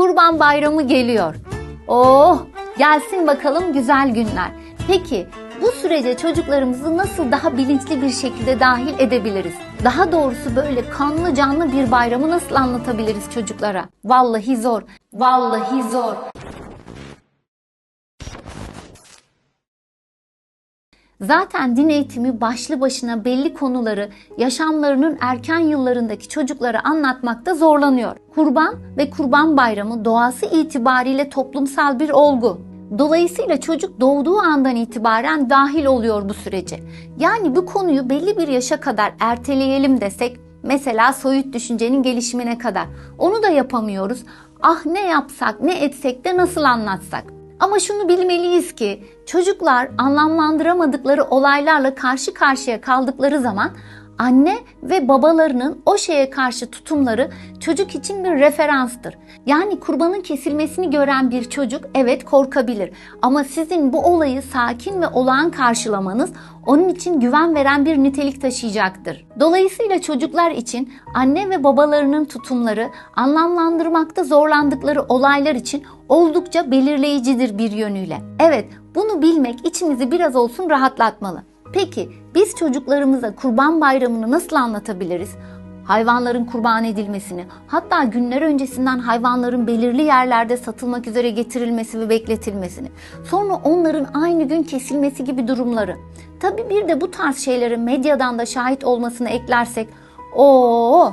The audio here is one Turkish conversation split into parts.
Kurban Bayramı geliyor. Oh, gelsin bakalım güzel günler. Peki bu sürece çocuklarımızı nasıl daha bilinçli bir şekilde dahil edebiliriz? Daha doğrusu böyle kanlı canlı bir bayramı nasıl anlatabiliriz çocuklara? Vallahi zor. Vallahi zor. Zaten din eğitimi başlı başına belli konuları yaşamlarının erken yıllarındaki çocuklara anlatmakta zorlanıyor. Kurban ve Kurban Bayramı doğası itibariyle toplumsal bir olgu. Dolayısıyla çocuk doğduğu andan itibaren dahil oluyor bu sürece. Yani bu konuyu belli bir yaşa kadar erteleyelim desek, mesela soyut düşüncenin gelişimine kadar. Onu da yapamıyoruz. Ah ne yapsak, ne etsek de nasıl anlatsak? Ama şunu bilmeliyiz ki çocuklar anlamlandıramadıkları olaylarla karşı karşıya kaldıkları zaman anne ve babalarının o şeye karşı tutumları çocuk için bir referanstır. Yani kurbanın kesilmesini gören bir çocuk evet korkabilir ama sizin bu olayı sakin ve olağan karşılamanız onun için güven veren bir nitelik taşıyacaktır. Dolayısıyla çocuklar için anne ve babalarının tutumları anlamlandırmakta zorlandıkları olaylar için oldukça belirleyicidir bir yönüyle. Evet, bunu bilmek içimizi biraz olsun rahatlatmalı. Peki biz çocuklarımıza Kurban Bayramı'nı nasıl anlatabiliriz? Hayvanların kurban edilmesini, hatta günler öncesinden hayvanların belirli yerlerde satılmak üzere getirilmesi ve bekletilmesini, sonra onların aynı gün kesilmesi gibi durumları. Tabii bir de bu tarz şeylere medyadan da şahit olmasını eklersek, o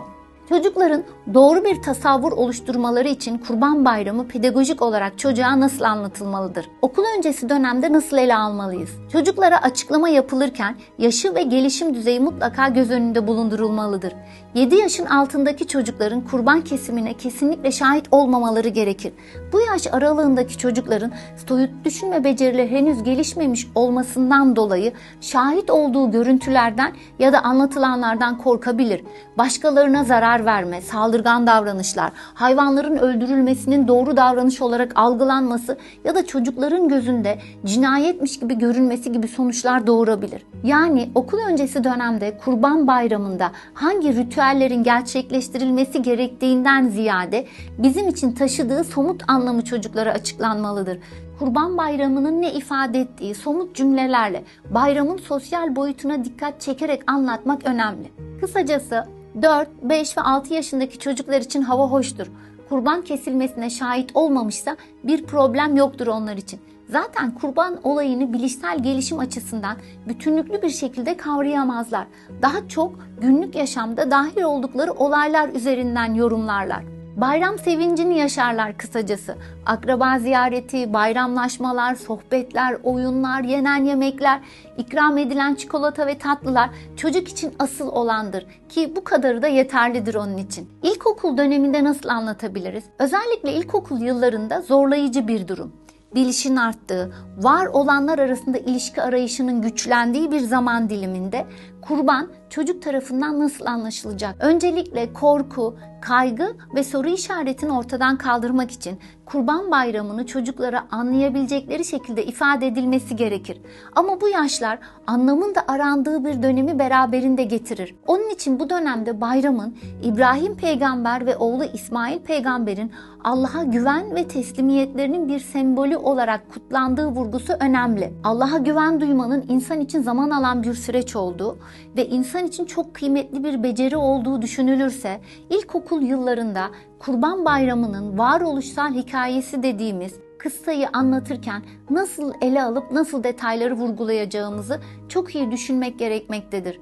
Çocukların doğru bir tasavvur oluşturmaları için Kurban Bayramı pedagojik olarak çocuğa nasıl anlatılmalıdır? Okul öncesi dönemde nasıl ele almalıyız? Çocuklara açıklama yapılırken yaşı ve gelişim düzeyi mutlaka göz önünde bulundurulmalıdır. 7 yaşın altındaki çocukların kurban kesimine kesinlikle şahit olmamaları gerekir. Bu yaş aralığındaki çocukların soyut düşünme becerileri henüz gelişmemiş olmasından dolayı şahit olduğu görüntülerden ya da anlatılanlardan korkabilir. Başkalarına zarar verme, saldırgan davranışlar, hayvanların öldürülmesinin doğru davranış olarak algılanması ya da çocukların gözünde cinayetmiş gibi görünmesi gibi sonuçlar doğurabilir. Yani okul öncesi dönemde Kurban Bayramı'nda hangi ritüellerin gerçekleştirilmesi gerektiğinden ziyade bizim için taşıdığı somut anlamı çocuklara açıklanmalıdır. Kurban Bayramı'nın ne ifade ettiği somut cümlelerle bayramın sosyal boyutuna dikkat çekerek anlatmak önemli. Kısacası 4, 5 ve 6 yaşındaki çocuklar için hava hoştur. Kurban kesilmesine şahit olmamışsa bir problem yoktur onlar için. Zaten kurban olayını bilişsel gelişim açısından bütünlüklü bir şekilde kavrayamazlar. Daha çok günlük yaşamda dahil oldukları olaylar üzerinden yorumlarlar. Bayram sevincini yaşarlar kısacası. Akraba ziyareti, bayramlaşmalar, sohbetler, oyunlar, yenen yemekler, ikram edilen çikolata ve tatlılar çocuk için asıl olandır ki bu kadarı da yeterlidir onun için. İlkokul döneminde nasıl anlatabiliriz? Özellikle ilkokul yıllarında zorlayıcı bir durum bilişin arttığı, var olanlar arasında ilişki arayışının güçlendiği bir zaman diliminde kurban çocuk tarafından nasıl anlaşılacak? Öncelikle korku, kaygı ve soru işaretini ortadan kaldırmak için Kurban Bayramı'nı çocuklara anlayabilecekleri şekilde ifade edilmesi gerekir. Ama bu yaşlar anlamın da arandığı bir dönemi beraberinde getirir. Onun için bu dönemde bayramın İbrahim peygamber ve oğlu İsmail peygamberin Allah'a güven ve teslimiyetlerinin bir sembolü olarak kutlandığı vurgusu önemli. Allah'a güven duymanın insan için zaman alan bir süreç olduğu ve insan için çok kıymetli bir beceri olduğu düşünülürse ilkokul yıllarında Kurban Bayramı'nın varoluşsal hikayesi dediğimiz kıssayı anlatırken nasıl ele alıp nasıl detayları vurgulayacağımızı çok iyi düşünmek gerekmektedir.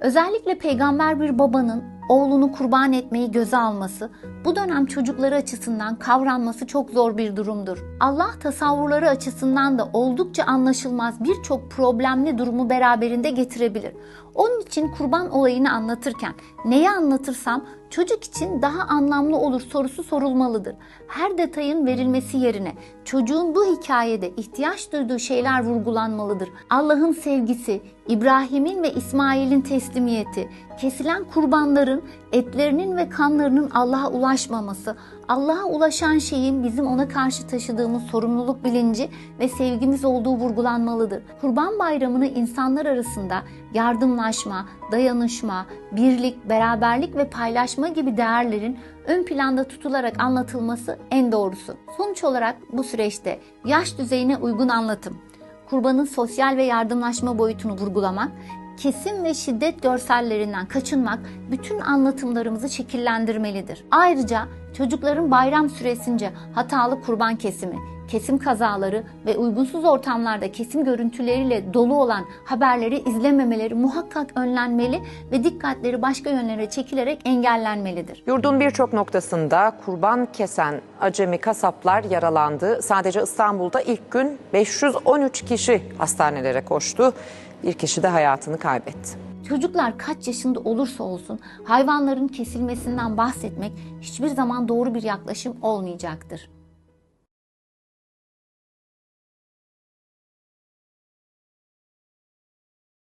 Özellikle peygamber bir babanın oğlunu kurban etmeyi göze alması bu dönem çocukları açısından kavranması çok zor bir durumdur. Allah tasavvurları açısından da oldukça anlaşılmaz birçok problemli durumu beraberinde getirebilir. Onun için kurban olayını anlatırken neyi anlatırsam çocuk için daha anlamlı olur sorusu sorulmalıdır. Her detayın verilmesi yerine çocuğun bu hikayede ihtiyaç duyduğu şeyler vurgulanmalıdır. Allah'ın sevgisi, İbrahim'in ve İsmail'in teslimiyeti, kesilen kurbanların etlerinin ve kanlarının Allah'a ulaşmaması, Allah'a ulaşan şeyin bizim ona karşı taşıdığımız sorumluluk bilinci ve sevgimiz olduğu vurgulanmalıdır. Kurban Bayramı'nı insanlar arasında yardımlaşma, dayanışma, birlik, beraberlik ve paylaşma gibi değerlerin ön planda tutularak anlatılması en doğrusu. Sonuç olarak bu süreçte yaş düzeyine uygun anlatım, kurbanın sosyal ve yardımlaşma boyutunu vurgulamak, kesim ve şiddet görsellerinden kaçınmak bütün anlatımlarımızı şekillendirmelidir. Ayrıca çocukların bayram süresince hatalı kurban kesimi, kesim kazaları ve uygunsuz ortamlarda kesim görüntüleriyle dolu olan haberleri izlememeleri muhakkak önlenmeli ve dikkatleri başka yönlere çekilerek engellenmelidir. Yurdun birçok noktasında kurban kesen acemi kasaplar yaralandı. Sadece İstanbul'da ilk gün 513 kişi hastanelere koştu. Bir kişi de hayatını kaybetti. Çocuklar kaç yaşında olursa olsun hayvanların kesilmesinden bahsetmek hiçbir zaman doğru bir yaklaşım olmayacaktır.